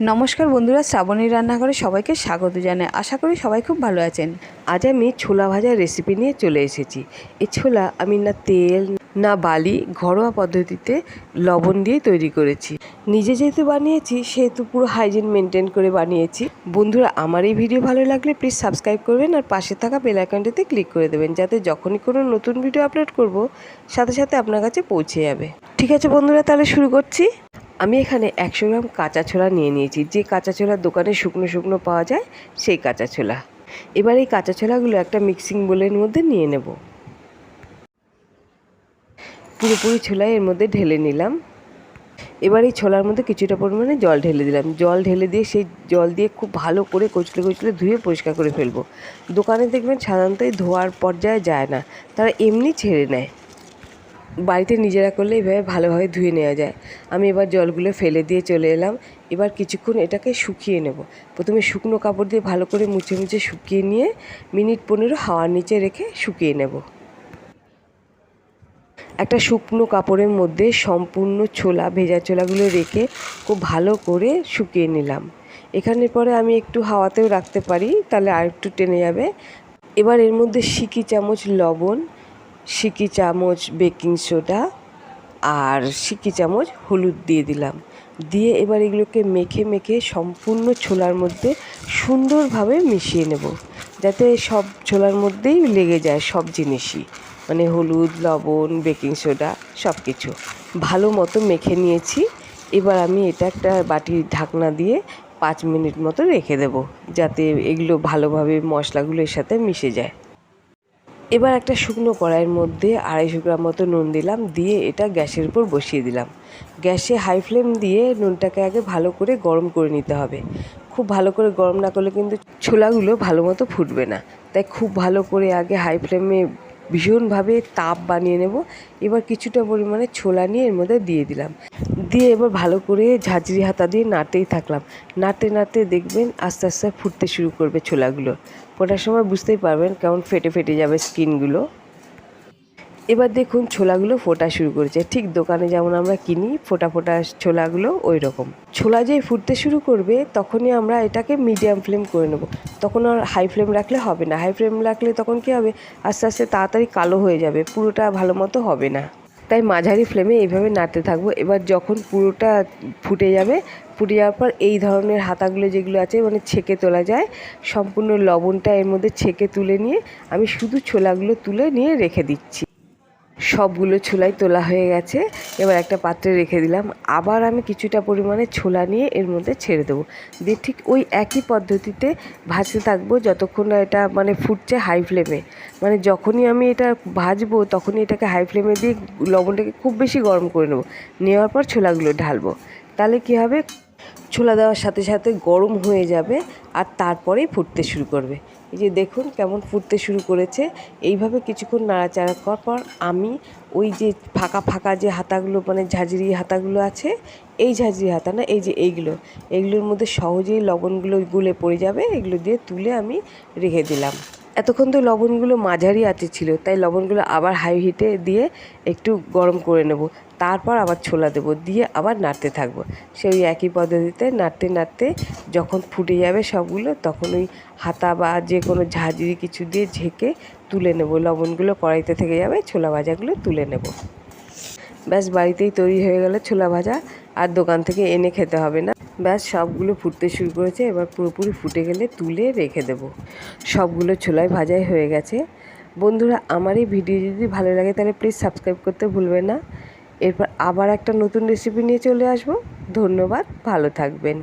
নমস্কার বন্ধুরা শ্রাবণী রান্নাঘরে সবাইকে স্বাগত জানাই। আশা করি সবাই খুব ভালো আছেন। আজ আমি ছোলা ভাজার রেসিপি নিয়ে চলে এসেছি। এই ছোলা আমি না তেল, না বালি, ঘরোয়া পদ্ধতিতে লবণ দিয়ে তৈরি করেছি। নিজে যেহেতু বানিয়েছি, সেহেতু পুরো হাইজিন মেনটেন করে বানিয়েছি। বন্ধুরা, আমার এই ভিডিও ভালো লাগলে প্লিজ সাবস্ক্রাইব করবেন আর পাশে থাকা বেল আইকনটিতে ক্লিক করে দেবেন, যাতে যখনই কোনো নতুন ভিডিও আপলোড করব, সাথে সাথে আপনার কাছে পৌঁছে যাবে। ঠিক আছে বন্ধুরা, তাহলে শুরু করছি। আমি এখানে একশো গ্রাম কাঁচা ছোলা নিয়ে নিয়েছি। যে কাঁচা ছোলার দোকানে শুকনো শুকনো পাওয়া যায়, সেই কাঁচা ছোলা। এবার এই কাঁচা ছোলাগুলো একটা মিক্সিং বোলের মধ্যে নিয়ে নেব। পুরোপুরি ছোলা এর মধ্যে ঢেলে নিলাম। এবার এই ছোলার মধ্যে কিছুটা পরিমাণে জল ঢেলে দিলাম। জল ঢেলে দিয়ে সেই জল দিয়ে খুব ভালো করে কচলে কচলে ধুয়ে পরিষ্কার করে ফেলব। দোকানে দেখবেন সাধারণত এই ধোয়ার পর্যায়ে যায় না। তারা এমনি ছেড়ে নেয়। বাড়িতে নিজেরা করলে এইভাবে ভালোভাবে ধুয়ে নেওয়া যায়। আমি এবার জলগুলো ফেলে দিয়ে চলে এলাম। এবার কিছুক্ষণ এটাকে শুকিয়ে নেব। প্রথমে শুকনো কাপড় দিয়ে ভালো করে মুছে মুছে শুকিয়ে নিয়ে মিনিট পনেরো হাওয়ার নিচে রেখে শুকিয়ে নেব। একটা শুকনো কাপড়ের মধ্যে সম্পূর্ণ ছোলা, ভেজা ছোলাগুলো রেখে খুব ভালো করে শুকিয়ে নিলাম। এখানের পরে আমি একটু হাওয়াতেও রাখতে পারি, তাহলে আর একটু টেনে যাবে। এবার এর মধ্যে সিকি চামচ লবণ সিকি চামচ বেকিং সোডা আর সিকি চামচ হলুদ দিয়ে দিলাম। দিয়ে এবার এগুলোকে মেখে মেখে সম্পূর্ণ ছোলার মধ্যে সুন্দরভাবে মিশিয়ে নেব। যাতে সব ছোলার মধ্যেই লেগে যায় সব জিনিসই। মানে হলুদ, লবণ, বেকিং সোডা সব কিছু ভালো মতো মেখে নিয়েছি। এবার আমি এটা একটা বাটির ঢাকনা দিয়ে পাঁচ মিনিট মতো রেখে দেবো। যাতে এগুলো ভালোভাবে মশলাগুলোর সাথে মিশে যায়। এবার একটা শুকনো কড়াইয়ের মধ্যে আড়াইশো গ্রাম মতো নুন দিলাম, দিয়ে এটা গ্যাসের উপর বসিয়ে দিলাম। গ্যাসে হাই ফ্লেম দিয়ে নুনটাকে আগে ভালো করে গরম করে নিতে হবে। খুব ভালো করে গরম না করলে কিন্তু ছোলাগুলো ভালো মতো ফুটবে না। তাই খুব ভালো করে আগে হাই ফ্লেমে ভীষণভাবে তাপ বানিয়ে নেব। এবার কিছুটা পরিমাণে ছোলা নিয়ে এর মধ্যে দিয়ে দিলাম। দিয়ে এবার ভালো করে ঝাঁঝরি হাতা দিয়ে নাড়তেই থাকলাম। নাড়তে নাড়তে দেখবেন আস্তে আস্তে ফুটতে শুরু করবে ছোলাগুলো। ফোটার সময় বুঝতেই পারবেন কেমন ফেটে ফেটে যাবে স্কিনগুলো এবার দেখুন ছোলাগুলো ফোটা শুরু করেছে। ঠিক দোকানে যেমন আমরা কিনি, ফোটা ফোটা ছোলাগুলো ওই রকম ছোলা যেই ফুটতে শুরু করবে, তখনই আমরা এটাকে মিডিয়াম ফ্লেম করে নেব। তখন আর হাই ফ্লেম রাখলে হবে না। হাই ফ্লেম রাখলে তখন কী হবে? আস্তে আস্তে তাড়াতাড়ি কালো হয়ে যাবে। পুরোটা ভালো মতো হবে না। তাই মাঝারি ফ্লেমে এইভাবে নাড়তে থাকব। এবার যখন পুরোটা ফুটে যাবে, ফুটে যাওয়ার পর এই ধরনের হাতাগুলো যেগুলো আছে মানে ছেঁকে তোলা যায়, সম্পূর্ণ লবণটা এর মধ্যে ছেঁকে তুলে নিয়ে আমি শুধু ছোলাগুলো তুলে নিয়ে রেখে দিচ্ছি। সবগুলো ছোলাই তোলা হয়ে গেছে। এবার একটা পাত্রে রেখে দিলাম। আবার আমি কিছুটা পরিমাণে ছোলা নিয়ে এর মধ্যে ছেড়ে দেবো। দিয়ে ঠিক ওই একই পদ্ধতিতে ভাজতে থাকব যতক্ষণ না এটা মানে ফুটছে হাই ফ্লেমে মানে যখনই আমি এটা ভাজবো তখনই এটাকে হাই ফ্লেমে দিয়ে লবণটাকে খুব বেশি গরম করে নেব। নেওয়ার পর ছোলাগুলো ঢালবো। তাহলে কী হবে? ছোলা দেওয়ার সাথে সাথে গরম হয়ে যাবে আর তারপরেই ফুটতে শুরু করবে। এই যে দেখুন কেমন ফুটতে শুরু করেছে। এইভাবে কিছুক্ষণ নাড়াচাড়া করার পর আমি ওই যে ফাঁকা ফাঁকা যে হাতাগুলো মানে ঝাঁঝরি হাতাগুলো আছে, এই ঝাঁঝরি হাতা না, এই যে এইগুলো, এইগুলোর মধ্যে সহজেই লবণগুলো গুলে পড়ে যাবে, এগুলো দিয়ে তুলে আমি রেখে দিলাম। এতক্ষণ তো লবণগুলো মাঝারি আঁচে ছিল, তাই লবণগুলো আবার হাই হিটে দিয়ে একটু গরম করে নেব। তারপর আবার ছোলা দেবো, দিয়ে আবার নাড়তে থাকব। সেই একই পদ্ধতিতে নাড়তে নাড়তে যখন ফুটে যাবে সবগুলো, তখন ওই হাতা বা যে কোনো ঝাঁঝরি কিছু দিয়ে ঝেঁকে তুলে নেব। লবণগুলো কড়াইতে থেকে যাবে, ছোলা ভাজাগুলো তুলে নেব। ব্যাস, বাড়িতেই তৈরি হয়ে গেল ছোলা ভাজা। আর দোকান থেকে এনে খেতে হবে না। ব্যাস, সবগুলো ফুটতে শুরু করেছে। এবার পুরোপুরি ফুটে গেলে তুলে রেখে দেব। সবগুলো ছোলায় ভাজাই হয়ে গেছে। বন্ধুরা, আমার এই ভিডিও যদি ভালো লাগে, তাহলে প্লিজ সাবস্ক্রাইব করতে ভুলবেন না। এরপর আবার একটা নতুন রেসিপি নিয়ে চলে আসব। ধন্যবাদ, ভালো থাকবেন।